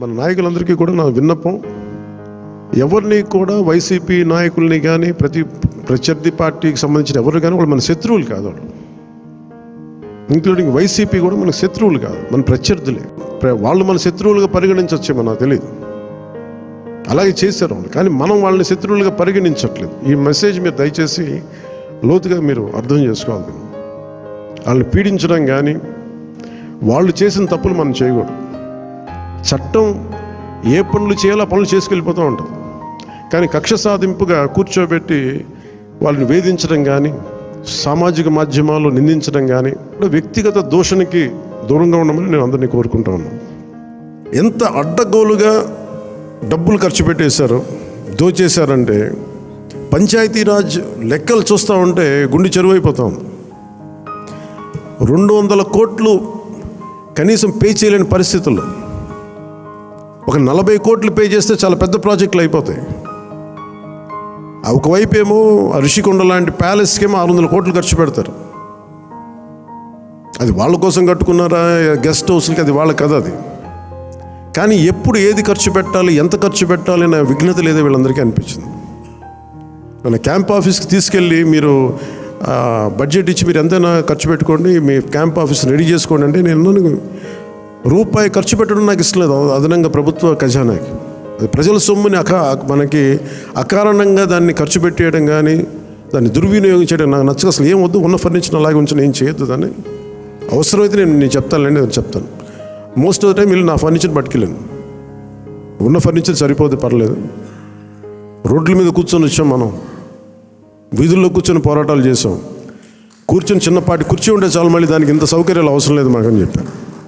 మన నాయకులందరికీ కూడా నా విన్నపం ఎవరిని కూడా వైసీపీ నాయకుల్ని కానీ ప్రతి ప్రత్యర్థి పార్టీకి సంబంధించిన ఎవరు కానీ వాళ్ళు మన శత్రువులు కాదు వాళ్ళు. ఇంక్లూడింగ్ వైసీపీ కూడా మన శత్రువులు కాదు మన ప్రత్యర్థులే. వాళ్ళు మన శత్రువులుగా పరిగణించవచ్చేమో నాకు తెలియదు అలాగే చేశారు వాళ్ళు కానీ మనం వాళ్ళని శత్రువులుగా పరిగణించట్లేదు. ఈ మెసేజ్ మీరు దయచేసి లోతుగా మీరు అర్థం చేసుకోవాలి. వాళ్ళని పీడించడం కానీ వాళ్ళు చేసిన తప్పులు మనం చేయకూడదు. చట్టం ఏ పనులు చేయాలో పనులు చేసుకెళ్ళిపోతూ ఉంటుంది. కానీ కక్ష సాధింపుగా కూర్చోబెట్టి వాళ్ళని వేధించడం కానీ సామాజిక మాధ్యమాల్లో నిందించడం కానీ వ్యక్తిగత దూషణకి దూరంగా ఉండమని నేను అందరినీ కోరుకుంటా ఉన్నాను. ఎంత అడ్డగోలుగా డబ్బులు ఖర్చు పెట్టేశారో దోచేశారంటే పంచాయతీరాజ్ లెక్కలు చూస్తూ ఉంటే గుండె చెరువైపోతాం రెండు వందల కోట్లు కనీసం పే చేయలేని పరిస్థితుల్లో ఒక నలభై కోట్లు పే చేస్తే చాలా పెద్ద ప్రాజెక్టులు అయిపోతాయి. ఒకవైపు ఏమో ఋషికొండ లాంటి ప్యాలెస్కి ఏమో ఆరు వందల కోట్లు ఖర్చు పెడతారు. అది వాళ్ళ కోసం కట్టుకున్నారా? గెస్ట్ హౌస్లకి అది వాళ్ళ కథ అది. కానీ ఎప్పుడు ఏది ఖర్చు పెట్టాలి ఎంత ఖర్చు పెట్టాలి అనే విఘ్నత లేదో వీళ్ళందరికీ అనిపించింది. మన క్యాంప్ ఆఫీస్కి తీసుకెళ్ళి మీరు బడ్జెట్ ఇచ్చి మీరు ఎంతైనా ఖర్చు పెట్టుకోండి మీ క్యాంప్ ఆఫీస్ రెడీ చేసుకోండి అంటే నేను రూపాయి ఖర్చు పెట్టడం నాకు ఇష్టం లేదు. అదనంగా ప్రభుత్వ ఖజానాకి అది ప్రజల సొమ్ముని అక మనకి అకారణంగా దాన్ని ఖర్చు పెట్టేయడం కానీ దాన్ని దుర్వినియోగం చేయడం నాకు నచ్చక అసలు ఏం వద్దు ఉన్న ఫర్నిచర్ అలాగే ఉంచి నేను చేయొద్దు దాన్ని. అవసరమైతే నేను నేను చెప్తానులేండి నేను చెప్తాను. మోస్ట్ ఆఫ్ ద టైం వీళ్ళు నా ఫర్నిచర్ పట్టుకెళ్ళాను ఉన్న ఫర్నిచర్ సరిపోతే పర్లేదు. రోడ్ల మీద కూర్చొని వచ్చాం మనం. వీధుల్లో కూర్చొని పోరాటాలు చేసాం కూర్చొని చిన్నపాటి కుర్చీ ఉంటే చాలు మళ్ళీ దానికి ఇంత సౌకర్యాలు అవసరం లేదు మాకని చెప్పాను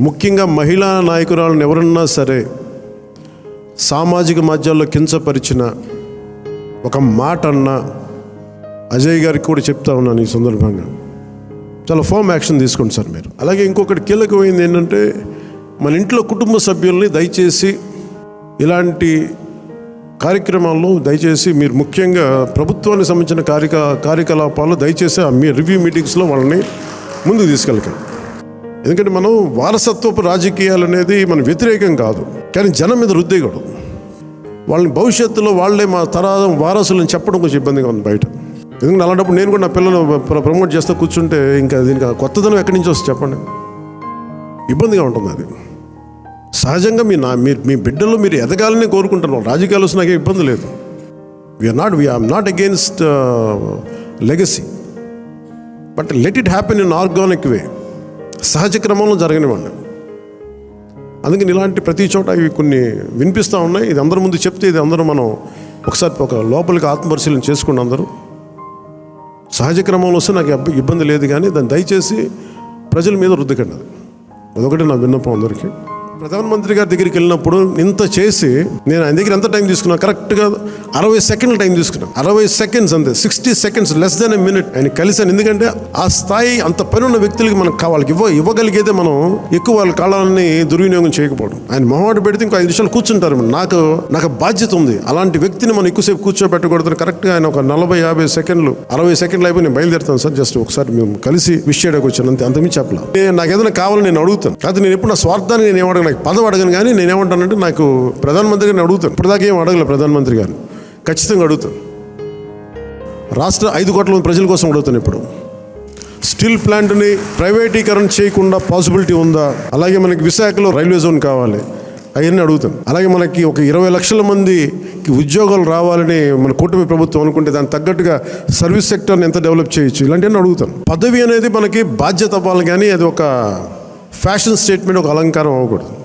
ముఖ్యంగా మహిళా నాయకురాలను ఎవరన్నా సరే సామాజిక మాధ్యాల్లో కించపరిచిన ఒక మాట అన్న అజయ్ గారికి కూడా చెప్తా ఉన్నాను ఈ సందర్భంగా. చాలా ఫామ్ యాక్షన్ తీసుకోండి సార్ మీరు. అలాగే ఇంకొకటి కీలకమైంది ఏంటంటే మన ఇంట్లో కుటుంబ సభ్యుల్ని దయచేసి ఇలాంటి కార్యక్రమాల్లో దయచేసి మీరు ముఖ్యంగా ప్రభుత్వానికి సంబంధించిన కార్యక కార్యకలాపాలు దయచేసి ఆ మీ రివ్యూ మీటింగ్స్లో వాళ్ళని ముందుకు తీసుకెళ్ళకండి. ఎందుకంటే మనం వారసత్వపు రాజకీయాలు అనేది మన వ్యతిరేకం కాదు. కానీ జనం మీద రుద్దేయకూడదు వాళ్ళని భవిష్యత్తులో వాళ్ళే మా తరాదం వారసులను చెప్పడం కొంచెం ఇబ్బందిగా ఉంది బయట. ఎందుకంటే అలాంటప్పుడు నేను కూడా నా పిల్లలు ప్ర- ప్రమోట్ చేస్తూ కూర్చుంటే ఇంకా దీనికి కొత్తదనం ఎక్కడి నుంచి వస్తుంది చెప్పండి. ఇబ్బందిగా ఉంటుంది అది. సహజంగా మీ నా మీ మీ బిడ్డలు మీరు ఎదగాలని కోరుకుంటున్నాం రాజకీయాలు వస్తే నాకే ఇబ్బంది లేదు. We are not we are not against legacy but let it happen in organic way సహజ క్రమంలో జరగనివ్వండి. అందుకని ఇలాంటి ప్రతి చోట ఇవి కొన్ని వినిపిస్తూ ఉన్నాయి. ఇది అందరి ముందు చెప్తే ఇది అందరూ మనం ఒకసారి ఒక లోపలికి ఆత్మపరిశీలన చేసుకోండి అందరూ. సహజ క్రమంలో వస్తే నాకు ఇబ్బంది లేదు కానీ దాన్ని దయచేసి ప్రజల మీద రుద్దకండి. అదొకటి నా విన్నపం అందరికీ. ప్రధానమంత్రి గారి దగ్గరికి వెళ్ళినప్పుడు ఇంత చేసి నేను ఆయన దగ్గర ఎంత టైం తీసుకున్నా? కరెక్ట్గా అరవై సెకండ్ల టైం తీసుకున్నా. అరవై సెకండ్స్ అంతే. Sixty seconds less than a minute. ఆయన కలిసాను ఎందుకంటే ఆ స్థాయి అంత పని ఉన్న వ్యక్తులకి మనం కావాలి ఇవ్వ ఇవ్వగలిగేదే మనం ఎక్కువ వాళ్ళ కాలాలని దుర్వినియోగం చేయకపోవడం. ఆయన మొహమాట పెడితే ఇంకో ఐదు నిమిషాలు కూర్చుంటారు. నాకు నాకు బాధ్యత ఉంది. అలాంటి వ్యక్తిని మనం ఎక్కువసేపు కూర్చోబెట్టకూడదు కరెక్ట్గా ఆయన ఒక నలభై యాభై సెకండ్లు అరవై సెకండ్లు అయిపోయి నేను బయలుదేరుతాను సార్. జస్ట్ ఒకసారి మేము కలిసి విష్ చేయడానికి వచ్చాను. అంతే అంతమించి చెప్పలా. నాకు ఏదైనా కావాలని నేను అడుగుతాను. కాదు నేను ఎప్పుడు నా స్వార్థాన్ని నేను ఏమడగను నాకు పదవి అడగను కానీ నేను ఏమంటానంటే నాకు ప్రధానమంత్రి గారిని అడుగుతాను. ఇప్పటిదాకా ఏం అడగలేదు ప్రధానమంత్రి గారు. ఖచ్చితంగా అడుగుతాను. రాష్ట్ర ఐదు కోట్ల మంది ప్రజల కోసం అడుగుతాను ఇప్పుడు. స్టీల్ ప్లాంట్ని ప్రైవేటీకరణ చేయకుండా పాసిబిలిటీ ఉందా? అలాగే మనకి విశాఖలో రైల్వే జోన్ కావాలి. అవన్నీ అడుగుతాను. అలాగే మనకి ఒక ఇరవై లక్షల మందికి ఉద్యోగాలు రావాలని మన కూటమి ప్రభుత్వం అనుకుంటే దానికి తగ్గట్టుగా సర్వీస్ సెక్టర్ని ఎంత డెవలప్ చేయొచ్చు? ఇలాంటివన్నీ అడుగుతాను. పదవి అనేది మనకి బాధ్యత అవ్వాలి కానీ అది ఒక ఫ్యాషన్ స్టేట్మెంట్ ఒక అలంకారం అవ్వకూడదు.